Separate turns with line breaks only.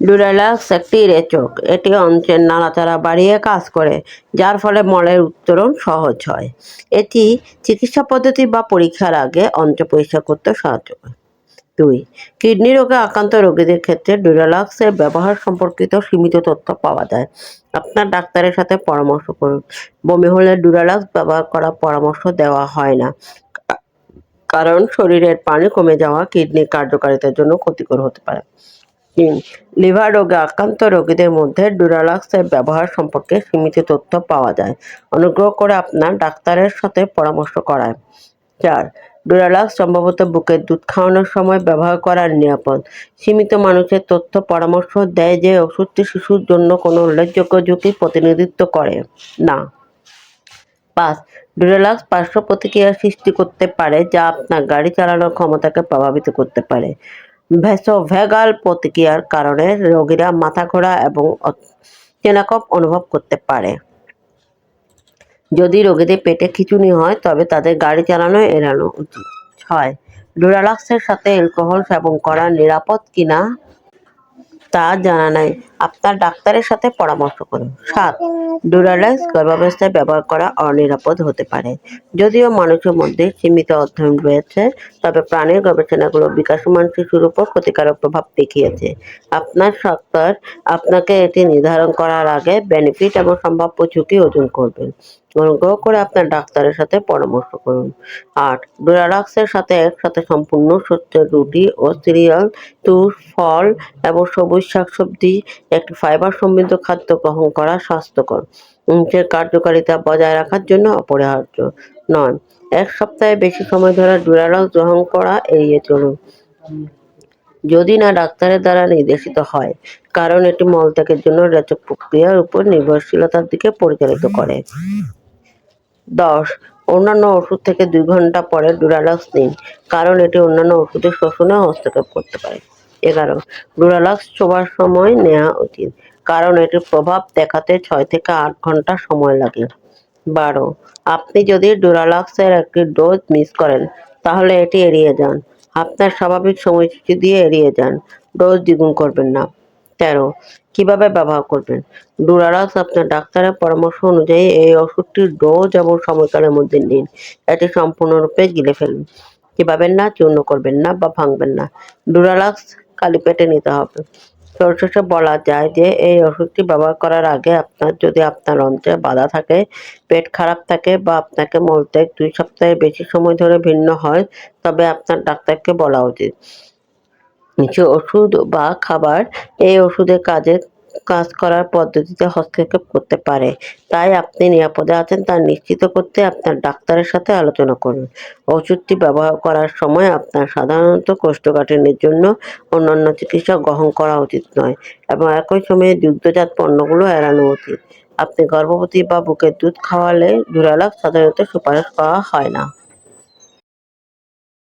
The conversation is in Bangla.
ডুরালাক্স একটি রেচক। এটি অঞ্চের নাড়াচাড়া বাড়িয়ে কাজ করে, যার ফলে মলের উত্তরণ সহজ হয়। এটি চিকিৎসা পদ্ধতি বা পরীক্ষার আগে অঞ্চ পরিষ্কার করতে সাহায্য করে। দুই, কিডনি রোগে আক্রান্ত রোগীদের ক্ষেত্রে ডুরালাক্সের ব্যবহার সম্পর্কিত সীমিত তথ্য পাওয়া যায়। আপনার ডাক্তারের সাথে পরামর্শ করুন। বমি হলে ডুরালাক্স ব্যবহার করার পরামর্শ দেওয়া হয় না। কারণ শরীরের পানি কমে যাওয়া কিডনির কার্যকারিতার জন্য ক্ষতিকর হতে পারে। তিন। লিভার রোগে আক্রান্ত রোগীদের মধ্যে ডুরালাক্সের ব্যবহার সম্পর্কে সীমিত তথ্য পাওয়া যায়। অনুগ্রহ করে আপনার ডাক্তারের সাথে পরামর্শ করায় চার, ডুরালাক্স সম্ভবত বুকের দুধ খাওয়ানোর সময় ব্যবহার করার নিরাপদ। সীমিত মানুষের তথ্য পরামর্শ দেয় যে ওষুধটি শিশুর জন্য কোনো উল্লেখযোগ্য ঝুঁকি প্রতিনিধিত্ব করে না। পাঁচ, ডুরালাক্স পার্শ্ব প্রতিক্রিয়া সৃষ্টি করতে পারে যা আপনার গাড়ি চালানোর ক্ষমতাকে প্রভাবিত করতে পারে। ভ্যাসোভ্যাগাল প্রতিক্রিয়ার কারণে রোগীরা মাথা ঘোরা এবং চেনাকপ অনুভব করতে পারে। যদি রোগীদের পেটে খিঁচুনি হয়, তবে তাদের গাড়ি চালানো এড়ানো উচিত। ছয়, ডুরালাক্সের সাথে অ্যালকোহল সেবন করা নিরাপদ কিনা তা জানা নাই। আপনার ডাক্তারের সাথে পরামর্শ করুন। সাত ডুরালাক্স গর্ভাবস্থায় ব্যবহার করা অনিরাপদ হতে পারে। যদিও মানুষের মধ্যে সীমিত অধ্যয়ন রয়েছে, তবে প্রাণীর গবেষণাগুলো বিকাশমান শিশুর উপর ক্ষতিকারক প্রভাব দেখিয়েছে। আপনার ডাক্তার আপনাকে এটি নির্ধারণ করার আগে বেনিফিট এবং সম্ভাব্য ঝুঁকি ওজন করবেন। অনুগ্রহ করে আপনার ডাক্তারের সাথে পরামর্শ করুন। আট, ডুরালাক্সের সাথে একসাথে সম্পূর্ণ সত্যের রুটি ও সিরিয়াল, তুষ, ফল এবং সবুজ শাকসবজি, একটি ফাইবার সমৃদ্ধ খাদ্য গ্রহণ করা স্বাস্থ্যকর। উঞ্চের কার্যকারিতা বজায় রাখার জন্য অপরিহার্য নয়। এক সপ্তাহে বেশি সময় ধরে ডুরালাক্স গ্রহণ করা এড়িয়ে চলুন। যদি না ডাক্তারের দ্বারা নির্দেশিত হয়, কারণ এটি মলত্যাগের জন্য রেচক প্রক্রিয়ার উপর নির্ভরশীলতার দিকে পরিচালিত করে। দশ, অন্যান্য ওষুধ থেকে দুই ঘণ্টা পরে ডুরালাক্স নিন, কারণ এটি অন্যান্য ওষুধের শোষণে হস্তক্ষেপ করতে পারে। এগারো ডুরালাক্স শোবার সময় নেওয়া উচিত। কারণ এটির প্রভাব দেখাতে ছয় থেকে আট ঘণ্টা সময় লাগে। বারো, আপনি যদি ডুরালাক্সের একটি ডোজ মিস করেন, তাহলে এটি এড়িয়ে যান। আপনার স্বাভাবিক সময়সূচি দিয়ে এড়িয়ে যান। ডোজ দ্বিগুণ করবেন না। তেরো, কীভাবে ব্যবহার করবেন? ডুরালাক্স আপনার ডাক্তারের পরামর্শ অনুযায়ী এই ওষুধটির ডোজ এবং সময়কালের মধ্যে নিন। এটি সম্পূর্ণরূপে গিলে ফেলুন। চিবাবেন না, চূর্ণ করবেন না বা ভাঙবেন না। ডুরালাক্স খালি পেটে নিতে হবে। সর্বশেষে বলা যায় যে, এই ওষুধটি ব্যবহার করার আগে আপনার, যদি আপনার অন্ত্রে বাধা থাকে, পেট খারাপ থাকে বা আপনাকে মলত্যাগ দুই সপ্তাহের বেশি সময় ধরে ভিন্ন হয়, তবে আপনার ডাক্তারকে বলা উচিত। কিছু ওষুধ বা খাবার, এই ওষুধের কাজে কাজ করার পদ্ধতিতে হস্তক্ষেপ করতে পারে। তাই আপনি নিরাপদে আছেন তা নিশ্চিত করতে আপনার ডাক্তারের সাথে আলোচনা করুন। ওষুধটি ব্যবহার করার সময় আপনার সাধারণত কোষ্ঠকাঠিন্যের জন্য অন্যান্য চিকিৎসা গ্রহণ করা উচিত নয় এবং একই সময়ে দুগ্ধজাত পণ্যগুলো এড়ানো উচিত। আপনি গর্ভবতী বা বুকের দুধ খাওয়ালে ডুরালাক্স সাধারণত সুপারিশ করা হয় না।